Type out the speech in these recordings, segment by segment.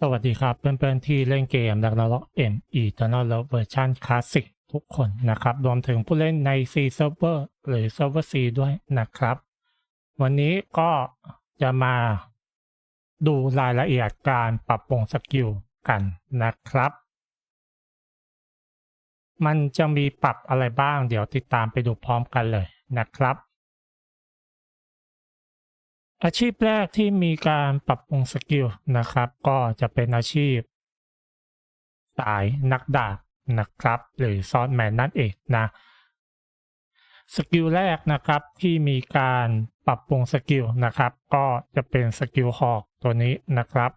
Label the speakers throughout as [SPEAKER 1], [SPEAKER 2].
[SPEAKER 1] สวัสดีครับเพื่อนๆที่เล่นเกม r a g n a r o k M Eternal Love Version Classic ทุกคนนะครับ รวมถึงผู้เล่นใน C Server หรือ Server C ด้วยนะครับ วันนี้ก็จะมาดูรายละเอียดการปรับปรุงสกิลกันนะครับ มันจะมีปรับอะไรบ้างเดี๋ยวติดตามไปดูพร้อมกันเลยนะครับ อาชีพแรกที่มีการปรับปรุงสกิลนะครับ ก็จะเป็นอาชีพ สายนักดาบนะครับ หรือซอสแมนนั่นเองนะสกิลแรกนะครับที่มีการปรับปรุงสกิลนะครับ ก็จะเป็นสกิลหอกตัวนี้นะครับ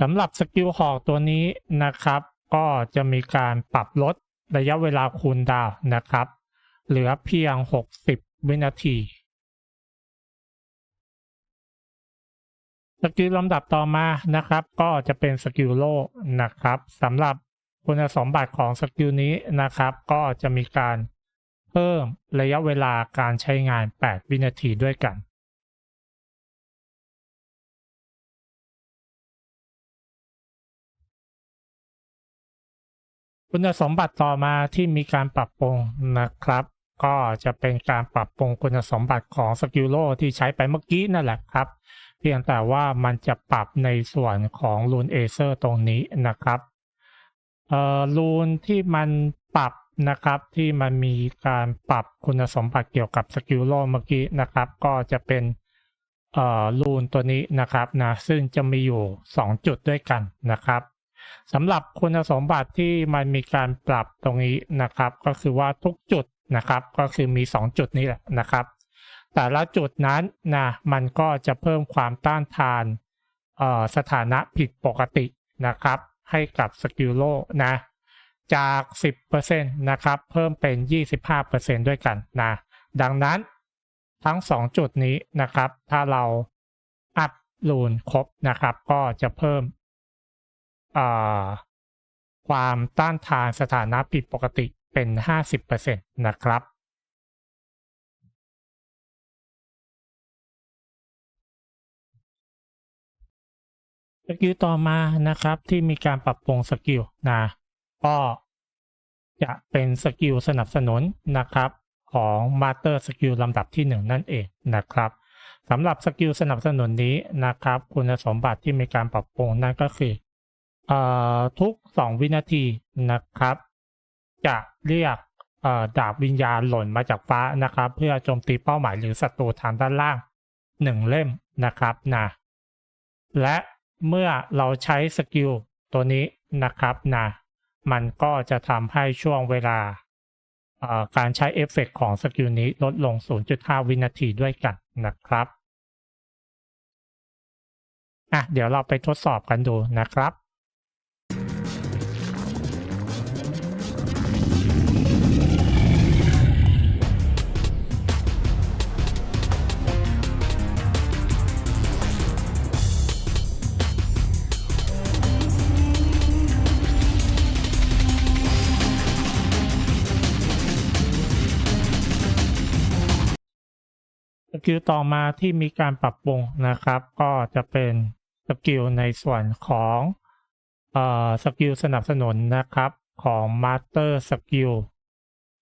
[SPEAKER 1] สำหรับสกิลหอกตัวนี้นะครับ ก็จะมีการปรับลดระยะเวลาคูลดาวนะครับ เหลือเพียง 60 วินาทีสกิลลำดับต่อมานะครับ ก็จะเป็นสกิลโลนะครับสำหรับคุณสมบัติของสกิลนี้นะครับ ก็จะมีการเพิ่มระยะเวลาการใช้งาน 8 วินาทีด้วยกัน คุณสมบัติต่อมาที่มีการปรับปรุงนะครับ ก็จะเป็นการปรับปรุงคุณสมบัติของสกิลโลที่ใช้ไปเมื่อกี้นั่นแหละครับ เพียงแต่ว่ามันจะปรับในส่วนของรูนเอเซอร์ตรงนี้นะครับเอ่อรูนที่มันปรับนะครับที่มันมีการปรับคุณสมบัติเกี่ยวกับสกิลโลเมื่อกี้นะครับ ก็จะเป็นเอ่อรูนตัวนี้นะครับนะซึ่งจะมีอยู่ 2 จุดด้วยกันนะครับสำหรับคุณสมบัติที่มันมีการปรับตรงนี้นะครับ ก็คือว่าทุกจุด นะครับ ก็คือมี 2 จุดนี้แหละนะครับ แต่ละจุดนั้นนะมันก็จะเพิ่มความต้านทานสถานะผิดปกตินะครับ ให้กับสกิลโลนะจาก 10%นะครับ เพิ่มเป็น 25%ด้วยกันนะดังนั้นทั้ง 2 จุดนี้นะครับ ถ้าเราอัพลูนครบนะครับ ก็จะเพิ่มความต้านทานสถานะผิดปกติ เป็น 50%นะครับ สกิลต่อมานะครับที่มีการปรับปรุงสกิลนะก็จะเป็นสกิลสนับสนุนนะครับของมาสเตอร์สกิลลำดับที่ 1 นั่นเองนะครับสำหรับสกิลสนับสนุนนี้นะครับ คุณสมบัติที่มีการปรับปรุงนั่นก็คือออทุก 2 วินาทีนะครับ จะเรียกดาบวิญญาณหล่นมาจากฟ้านะครับ เพื่อโจมตีเป้าหมายหรือศัตรูทางด้านล่าง 1 เล่มนะครับนะและเมื่อเราใช้สกิลตัวนี้นะครับนะมันก็จะทำให้ช่วงเวลาการใช้เอฟเฟกของสกิลนี้ลดลง 0.5 วินาทีด้วยกันนะครับอะเดี๋ยวเราไปทดสอบกันดูนะครับ กิลต่อมาที่มีการปรับปรุงนะครับ ก็จะเป็นสกิลในส่วนของเอ่อสกิลสนับสนุนนะครับของ Master Skill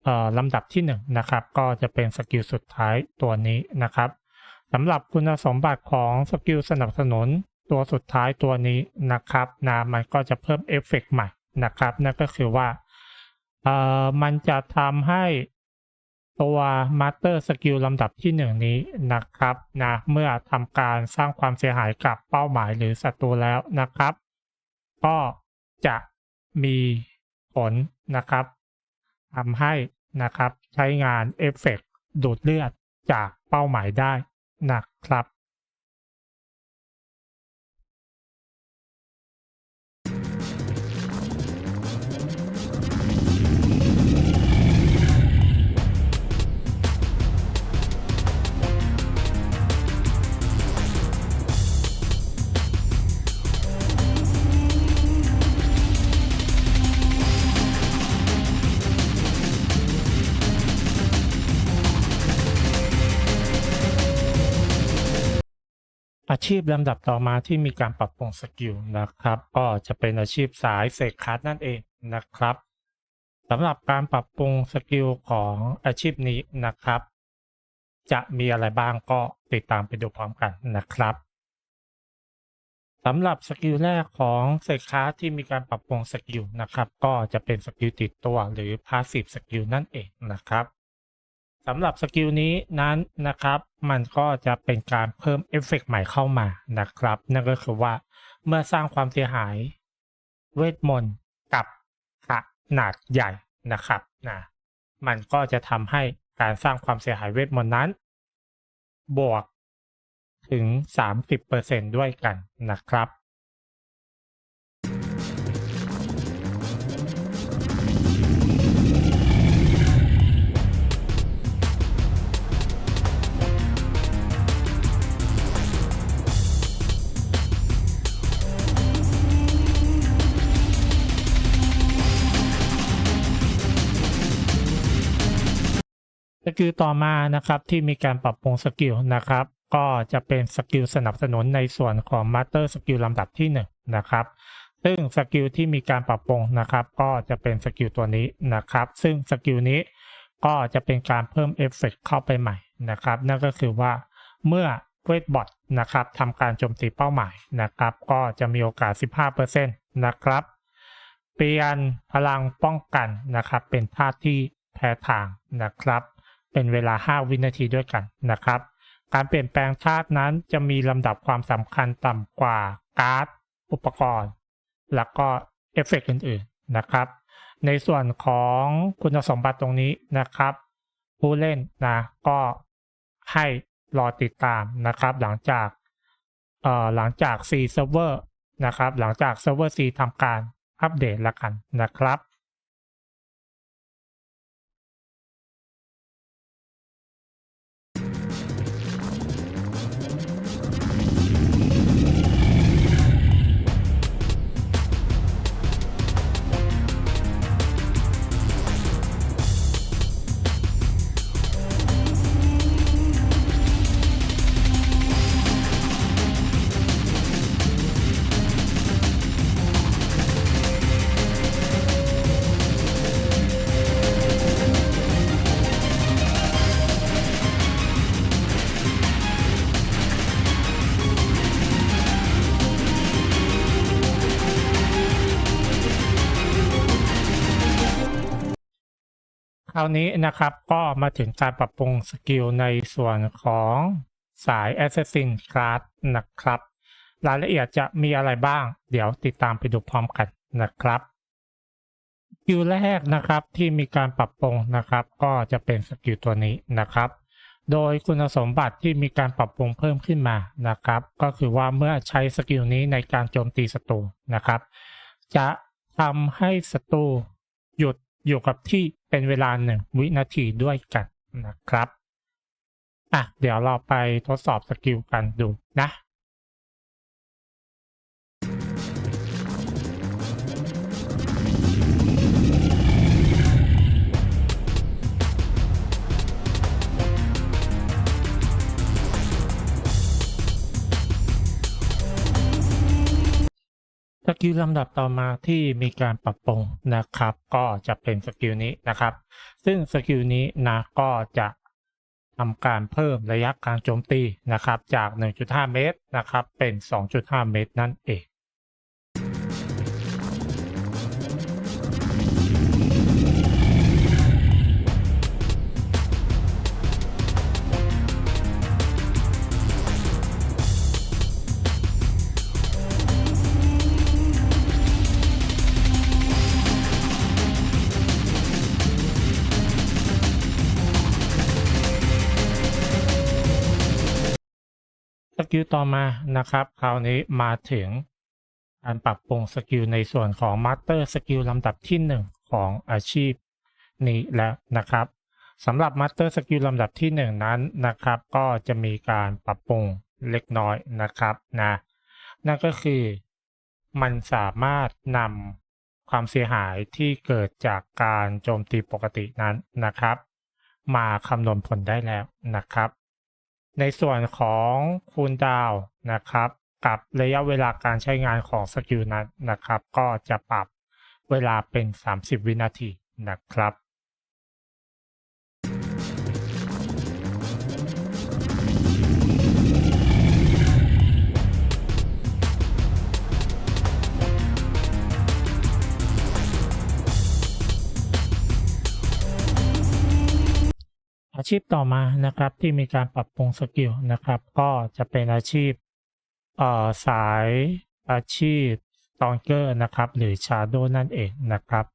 [SPEAKER 1] เอ่อลำดับที่1นนะครับก็จะเป็นสกิลสุดท้ายตัวนี้นะครับสำหรับคุณสมบัติของสกิลสนับสนุนตัวสุดท้ายตัวนี้นะครับนะมันก็จะเพิ่มเอฟเฟกใหม่นะครับนั่นก็คือว่าเอ่อมันจะทำให้ ตัว Master Skill ลำดับที่ 1 นี้นะครับนะเมื่อทำการสร้างความเสียหายกับเป้าหมายหรือศัตรูแล้วนะครับ ก็จะมีผลนะครับทำให้นะครับใช้งานเอฟเฟกดูดเลือดจากเป้าหมายได้นะครับ อาชีพลำดับต่อมาที่มีการปรับปรุงสกิลนะครับ ก็จะเป็นอาชีพสายเสกคัสนั่นเองนะครับสำหรับการปรับปรุงสกิลของอาชีพนี้นะครับ จะมีอะไรบ้างก็ติดตามไปดูพร้อมกันนะครับสำหรับสกิลแรกของเซคาที่มีการปรับปรุงสกิลนะครับ ก็จะเป็นสกิลติดตัวหรือ Passive สกิลนั่นเองนะครับ สำหรับสกิลนี้นั้นนะครับ มันก็จะเป็นการเพิ่มเอฟเฟกต์ใหม่เข้ามานะครับ นั่นก็คือว่าเมื่อสร้างความเสียหายเวทมนต์กับขนาดใหญ่นะครับนะมันก็จะทำให้การสร้างความเสียหายเวทมนต์นั้น บวกถึง 30%ด้วยกันนะครับ สกิลต่อมานะครับที่มีการปรับปรุงสกิลนะครับ ก็จะเป็นสกิลสนับสนุนในส่วนของ Master สกิลลำดับที่1นนะครับซึ่งสกิลที่มีการปรับปรุงนะครับ ก็จะเป็นสกิลตัวนี้นะครับ ซึ่งสกิลนี้ก็จะเป็นการเพิ่มเอฟเฟกเข้าไปใหม่นะครับ นั่นก็คือว่าเมื่อเวทบอทนะครับทำการโจมตีเป้าหมายนะครับ ก็จะมีโอกาส 15%นะครับ เปลี่ยนพลังป้องกันนะครับ เป็นธาตุที่แพ้ทางนะครับ เป็นเวลา 5 วินาทีด้วยกันนะครับ การเปลี่ยนแปลงธาตุนั้นจะมีลำดับความสำคัญต่ำกว่าการ์ดอุปกรณ์ แล้วก็เอฟเฟกต์อื่นๆนะครับ ในส่วนของคุณสมบัติตรงนี้นะครับ ผู้เล่นนะก็ให้รอติดตามนะครับ หลังจากเอ่อหลังจาก C server นะครับ หลังจาก server C ทำการอัปเดตแล้วกันนะครับ คราวนี้นะครับก็มาถึงการปรับปรุงสกิลในส่วนของสาย Assassin Class นะครับ รายละเอียดจะมีอะไรบ้าง เดี๋ยวติดตามไปดูพร้อมกันนะครับสกิลแรกนะครับที่มีการปรับปรุงนะครับ ก็จะเป็นสกิลตัวนี้นะครับ โดยคุณสมบัติที่มีการปรับปรุงเพิ่มขึ้นมานะครับ ก็คือว่าเมื่อใช้สกิลนี้ในการโจมตีศัตรูนะครับ จะทำให้ศัตรูหยุดอยู่กับที่ เป็นเวลาหนึ่งวินาทีด้วยกันนะครับ อะ เดี๋ยวเราไปทดสอบสกิลกันดูนะ สกิลลำดับต่อมาที่มีการปรับปรุงนะครับ ก็จะเป็นสกิลนี้นะครับ ซึ่งสกิลนี้นะก็จะทำการเพิ่มระยะการโจมตีนะครับ จาก 1.5 เมตรนะครับ เป็น 2.5 เมตรนั่นเอง สกิลต่อมานะครับคราวนี้มาถึงการปรับปรุงสกิลในส่วนของมาสเตอร์สกิลลำดับที่ 1 ของอาชีพนี้แล้วนะครับสำหรับมาสเตอร์สกิลลำดับที่ 1 นั้นนะครับ ก็จะมีการปรับปรุงเล็กน้อยนะครับนะนั่นก็คือมันสามารถนำความเสียหายที่เกิดจากการโจมตีปกตินั้นนะครับ มาคำนวณผลได้แล้วนะครับ ในส่วนของคูณดาวนะครับ กับระยะเวลาการใช้งานของสกิลนั้นนะครับ ก็จะปรับเวลาเป็น 30 วินาทีนะครับ ชีพต่อมานะครับที่มีการปรับปรุงสกิลนะครับ ก็จะเป็นอาชีพเอ่อสายอาชีพตอนเกอร์นะครับ หรือชาโดนั่นเองนะครับ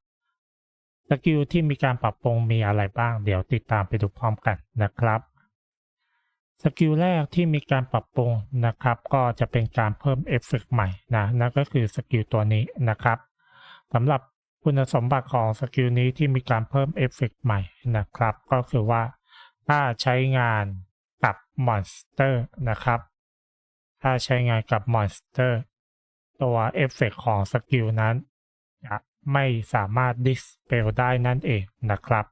[SPEAKER 1] สกิลที่มีการปรับปรุงมีอะไรบ้าง เดี๋ยวติดตามไปดูพร้อมกันนะครับสกิลแรกที่มีการปรับปรุงนะครับ ก็จะเป็นการเพิ่มเอฟเฟกต์ใหม่นะนั่นก็คือสกิลตัวนี้นะครับสำหรับคุณสมบัติของสกิลนี้ที่มีการเพิ่มเอฟเฟกต์ใหม่นะครับ ก็คือว่า ถ้าใช้งานกับมอนสเตอร์นะครับ ถ้าใช้งานกับมอนสเตอร์ตัวเอฟเฟกของสกิลนั้นจะไม่สามารถดิสเปลได้นั่นเองนะครับ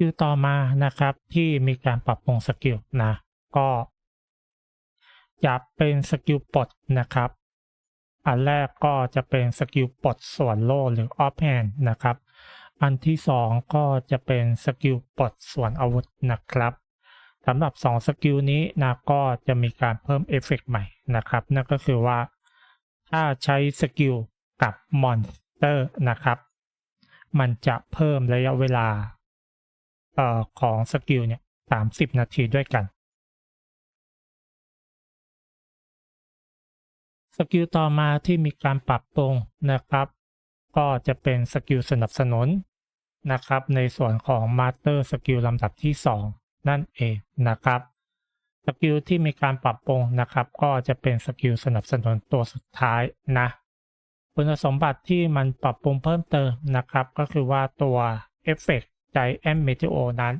[SPEAKER 1] คือต่อมานะครับที่มีการปรับปรุงสกิลนะก็จะเป็นสกิลปลดนะครับ อันแรกก็จะเป็นสกิลปลดส่วนโล่หรือออฟแฮนนะครับ อันที่สองก็จะเป็นสกิลปลดส่วนอาวุธนะครับสำหรับสองสกิลนี้นะก็จะมีการเพิ่มเอฟเฟกต์ใหม่นะครับ นั่นก็คือว่าถ้าใช้สกิลกับมอนสเตอร์นะครับ มันจะเพิ่มระยะเวลา ออของสกิลเนี่ยสามสิบนาทีด้วยกัน สกิลต่อมาที่มีการปรับปรุงนะครับ ก็จะเป็นสกิลสนับสนุนนะครับ ในส่วนของมาสเตอร์สกิลลำดับที่ 2 นั่นเองนะครับสกิลที่มีการปรับปรุงนะครับ ก็จะเป็นสกิลสนับสนุนตัวสุดท้ายนะ คุณสมบัติที่มันปรับปรุงเพิ่มเติมนะครับ ก็คือว่าตัวเอฟเฟก ต์ใจแอมเมทิโอนั้น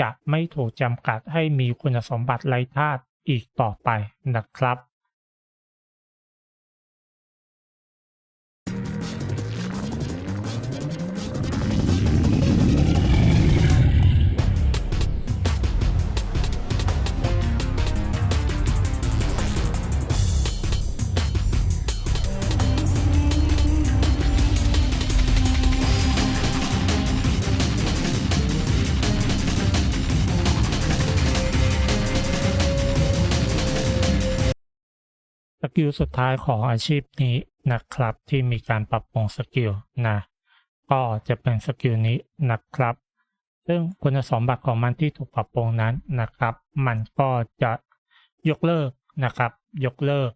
[SPEAKER 1] จะไม่ถูกจำกัดให้มีคุณสมบัติไร้ธาตุอีกต่อไปนะครับ กิลสุดท้ายของอาชีพนี้นะครับ ที่มีการปรับปรุงสกิลนะก็จะเป็นสกิลนี้นะครับ ซึ่งคุณสมบัติของมันที่ถูกปรับปรุงนั้นนะครับ มันก็จะยกเลิกนะครับ ยกเลิก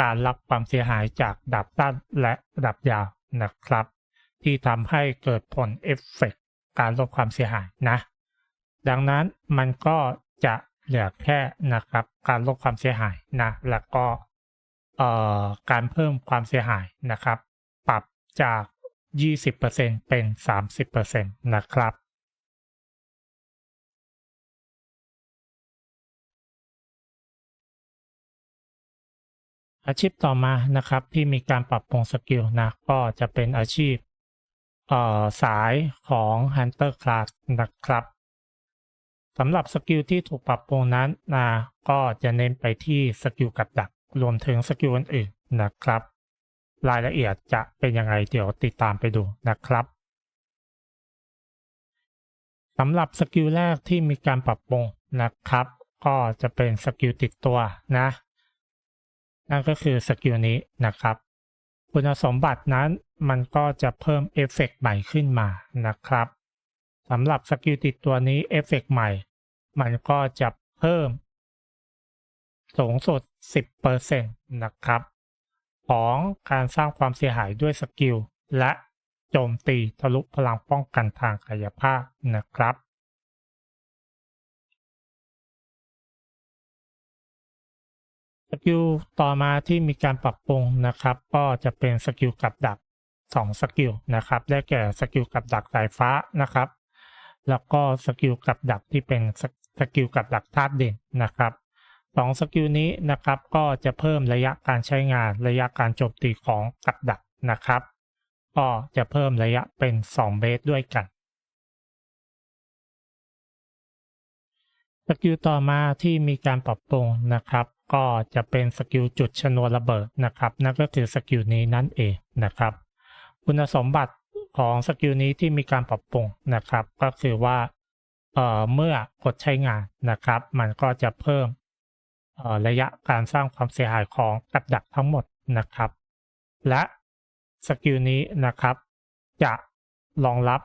[SPEAKER 1] การรับความเสียหายจากดาบสั้นและดาบยาวนะครับ ที่ทำให้เกิดผลเอฟเฟกต์การลดความเสียหายนะ ดังนั้นมันก็จะเหลือแค่นะครับ การลดความเสียหายนะ แล้วก็ การเพิ่มความเสียหายนะครับ ปรับจาก 20%เป็น 30%นะครับอาชีพต่อมานะครับที่มีการปรับปรุงสกิลนะก็จะเป็นอาชีพเอ่อสายของ Hunter Class นะครับสำหรับสกิลที่ถูกปรับปรุงนั้นนะก็จะเน้นไปที่สกิลกับดัก รวมถึงสกิลอื่นๆนะครับ รายละเอียดจะเป็นยังไงเดี๋ยวติดตามไปดูนะครับสำหรับสกิลแรกที่มีการปรับปรุงนะครับ ก็จะเป็นสกิลติดตัวนะ นั่นก็คือสกิลนี้นะครับ คุณสมบัตินั้นมันก็จะเพิ่มเอฟเฟกต์ใหม่ขึ้นมานะครับสำหรับสกิลติดตัวนี้เอฟเฟกต์ใหม่ มันก็จะเพิ่ม สูงสุด 10%นะครับของการสร้างความเสียหายด้วยสกิล และโจมตีทะลุพลังป้องกันทางกายภาพนะครับ สกิลต่อมาที่มีการปรับปรุงนะครับ ก็จะเป็นสกิลกับดัก2สกิลนะครับได้แก่สกิลกับดักสายฟ้านะครับ แล้วก็สกิลกับดักที่เป็นสสกิลกับดักธาตุเด่นนะครับ สองสกิลนี้นะครับก็จะเพิ่มระยะการใช้งานระยะการโจมตีของกับดักนะครับ ก็จะเพิ่มระยะเป็น 2เมตรด้วยกันสกิลต่อมาที่มีการปรับปรุงนะครับ ก็จะเป็นสกิลจุดชนวนระเบิดนะครับ นั่นก็คือสกิลนี้นั่นเองนะครับ คุณสมบัติของสกิลนี้ที่มีการปรับปรุงนะครับ ก็คือว่าเออเมื่อกดใช้งานนะครับ มันก็จะเพิ่ม ระยะการสร้างความเสียหายของกับดักทั้งหมดนะครับ และสกิลนี้นะครับ จะรองรับ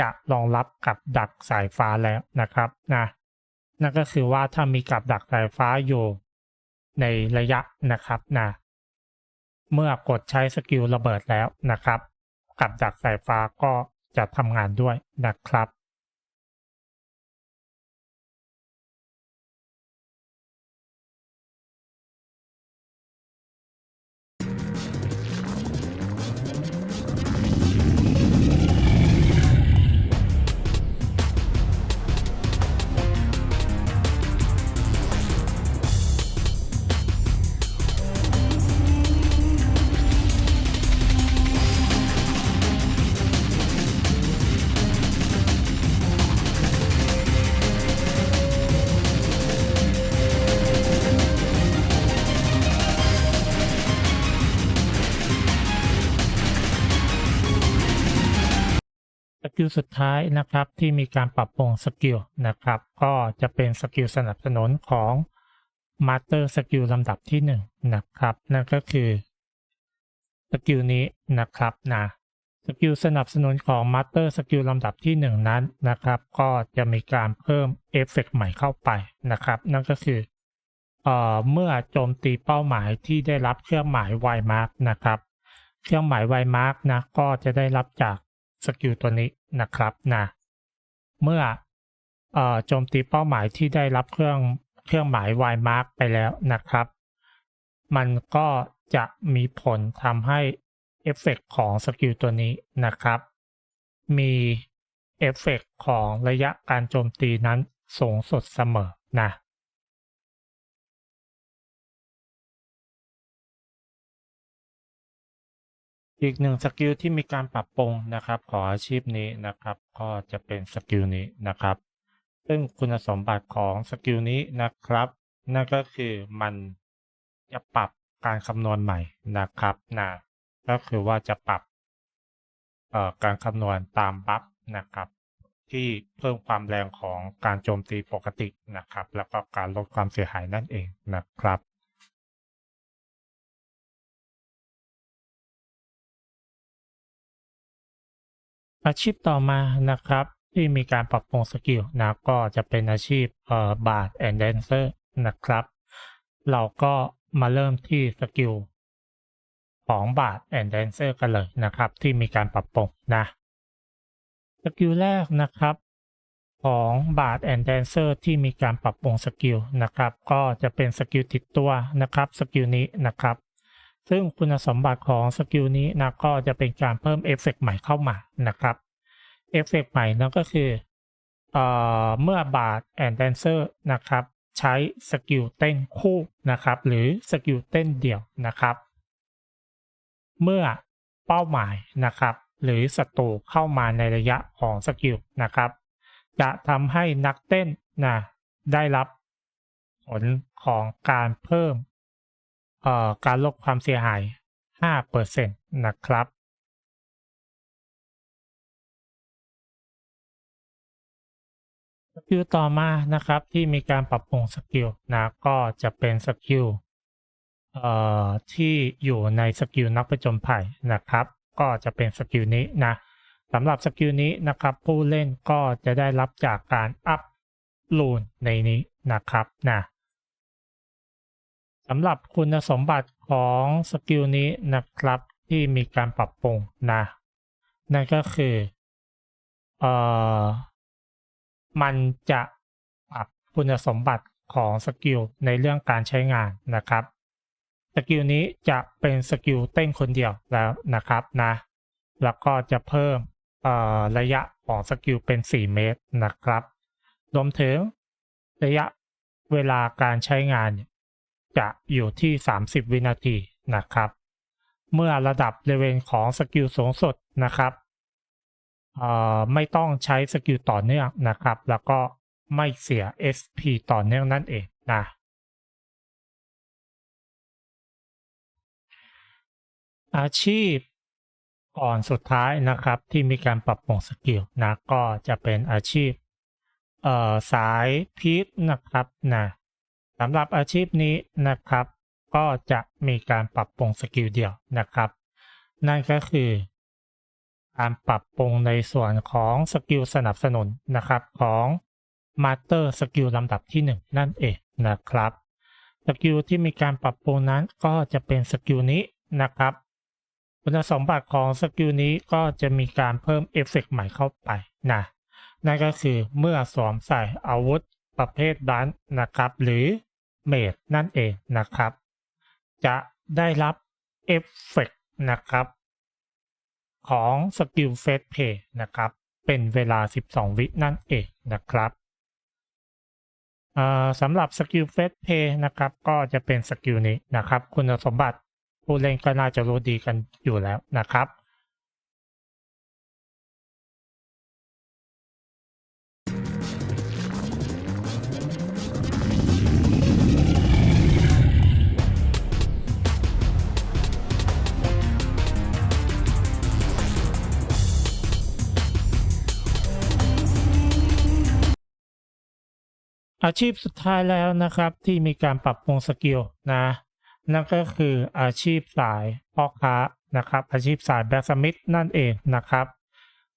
[SPEAKER 1] จะรองรับกับดักสายฟ้าแล้วนะครับนะนั่นก็คือว่าถ้ามีกับดักสายฟ้าอยู่ในระยะนะครับนะเมื่อกดใช้สกิลระเบิดแล้วนะครับ กับดักสายฟ้าก็จะทำงานด้วยนะครับ กิลสุดท้ายนะครับที่มีการปรับปรุงสกิลนะครับก็จะเป็นสกิลสนับสนุนของมาสเตอร์สกิลลำดับที่1นงนะครับนั่นก็คือสกิลนี้นะครับนะสกิลสนับสนุนของมาสเตอร์สกิลลำดับที่ 1 นั้นนะครับ ก็จะมีการเพิ่มเอฟเฟกต์ใหม่เข้าไปนะครับ นั่นก็คือเอ่อเมื่อโจมตีเป้าหมายที่ได้รับเครื่องหมายไวมาร์กนะครับ เครื่องหมายไวมาร์กนะก็จะได้รับจากสกิลตัวนี้ นะครับนะเมื่อโจมตีเป้าหมายที่ได้รับเครื่องเครื่องหมาย Y mark ไปแล้วนะครับ มันก็จะมีผลทำให้เอฟเฟกต์ของสกิลตัวนี้นะครับ มีเอฟเฟกต์ของระยะการโจมตีนั้นสูงสุดเสมอนะ อีกหนึ่งสกิลที่มีการปรับปรุงนะครับ ของอาชีพนี้นะครับ ก็จะเป็นสกิลนี้นะครับ ซึ่งคุณสมบัติของสกิลนี้นะครับ นั่นก็คือมันจะปรับการคำนวณใหม่นะครับนะก็คือว่าจะปรับเอ่อการคำนวณตามบัฟนะครับ ที่เพิ่มความแรงของการโจมตีปกตินะครับ แล้วก็การลดความเสียหายนั่นเองนะครับ อาชีพต่อมานะครับ ที่มีการปรับปรุงสกิลนะก็จะเป็นอาชีพเอ่อบาร์แอนด์แดนเซอร์นะครับ เราก็มาเริ่มที่สกิลของบาร์แอนด์แดนเซอร์กันเลยนะครับ ที่มีการปรับปรุงนะสกิลแรกนะครับของบาร์แอนด์แดนเซอร์ที่มีการปรับปรุงสกิลนะครับ ก็จะเป็นสกิลติดตัวนะครับสกิลนี้นะครับ ซึ่งคุณสมบัติของสกิลนี้นะก็จะเป็นการเพิ่มเอฟเฟกต์ใหม่เข้ามานะครับเอฟเฟกต์ใหม่นั่นก็คือเอ่อเมื่อบาร์แอนด์แดนเซอร์นะครับใช้สกิลเต้นคู่นะครับหรือสกิลเต้นเดี่ยวนะครับ เมื่อเป้าหมายนะครับ หรือศัตรูเข้ามาในระยะของสกิลนะครับ จะทำให้นักเต้นนะได้รับผลของการเพิ่ม การลดความเสียหาย 5%นะครับสกิลต่อมานะครับที่มีการปรับปรุงสกิลนะก็จะเป็นสกิลเอ่อที่อยู่ในสกิลนักประจนภัยนะครับ ก็จะเป็นสกิลนี้นะสำหรับสกิลนี้นะครับ ผู้เล่นก็จะได้รับจากการอัพลูนในนี้นะครับนะ สำหรับคุณสมบัติของสกิลนี้นะครับที่มีการปรับปรุงนะ นั่นก็คือเอ่อมันจะปรับคุณสมบัติของสกิลในเรื่องการใช้งานนะครับ สกิลนี้จะเป็นสกิลเต้นคนเดียวแล้วนะครับนะ แล้วก็จะเพิ่มเอ่อระยะของสกิลเป็น 4 เมตรนะครับ รวมถึงระยะเวลาการใช้งานเนี่ย จะอยู่ที่ 30 วินาทีนะครับ เมื่อระดับเลเวลของสกิลสูงสุดนะครับไม่ต้องใช้สกิลต่อเนื่องนะครับ แล้วก็ไม่เสีย SP ต่อเนื่องนั่นเองนะอาชีพก่อนสุดท้ายนะครับที่มีการปรับปรุงสกิลนะก็จะเป็นอาชีพเอ่อสายพีทนะครับนะ สำหรับอาชีพนี้นะครับ ก็จะมีการปรับปรุงสกิลเดียวนะครับ นั่นก็คือ การปรับปรุงในส่วนของสกิลสนับสนุนนะครับของมาสเตอร์สกิลลำดับที่ 1 นั่นเองนะครับสกิลที่มีการปรับปรุงนั้นก็จะเป็นสกิลนี้นะครับคุณสมบัติของสกิลนี้ก็จะมีการเพิ่มเอฟเฟกต์ใหม่เข้าไปนะนั่นก็คือเมื่อสวมใส่อาวุธประเภทดันนะครับ หรือ เมดนั่นเองนะครับ จะได้รับเอฟเฟกต์นะครับ ของสกิลเฟสเพย์นะครับ เป็นเวลา 12 วินั่นเองนะครับสำหรับสกิลเฟสเพย์นะครับ ก็จะเป็นสกิลนี้นะครับ คุณสมบัติผู้เล่นก็น่าจะรู้ดีกันอยู่แล้วนะครับ อาชีพสุดท้ายแล้วนะครับที่มีการปรับปรุงสกิลนะนั่นก็คืออาชีพสายพ่อค้านะครับ อาชีพสายแบ็กสมิธนั่นเองนะครับ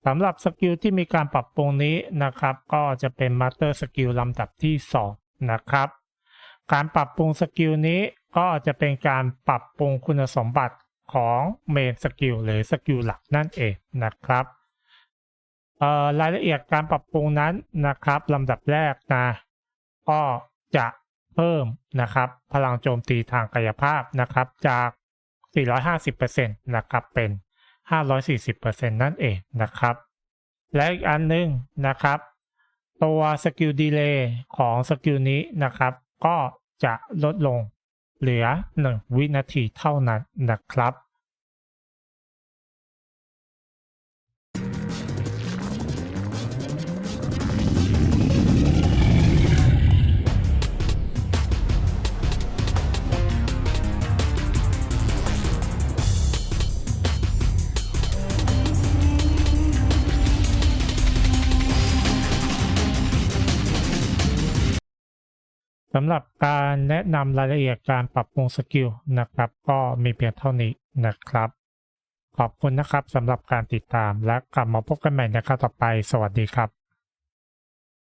[SPEAKER 1] สำหรับสกิลที่มีการปรับปรุงนี้นะครับ ก็จะเป็นมาสเตอร์สกิลลำดับที่ 2 นะครับ การปรับปรุงสกิลนี้ก็จะเป็นการปรับปรุงคุณสมบัติของเมนสกิลหรือสกิลหลักนั่นเองนะครับรายละเอียดการปรับปรุงนั้นนะครับลำดับแรกนะ ก็จะเพิ่มนะครับ พลังโจมตีทางกายภาพนะครับจาก 450%นะครับเป็น 540%นั่นเองนะครับ และอีกอันหนึงนะครับ ตัวสกิลดีเลย์ของสกิลนี้นะครับ ก็จะลดลงเหลือ 1 วินาทีเท่านั้นนะครับ สำหรับการแนะนำรายละเอียดการปรับปรุงสกิลนะครับ ก็มีเพียงเท่านี้นะครับ ขอบคุณนะครับสำหรับการติดตามและกลับมาพบกันใหม่ในคราวต่อไป สวัสดีครับ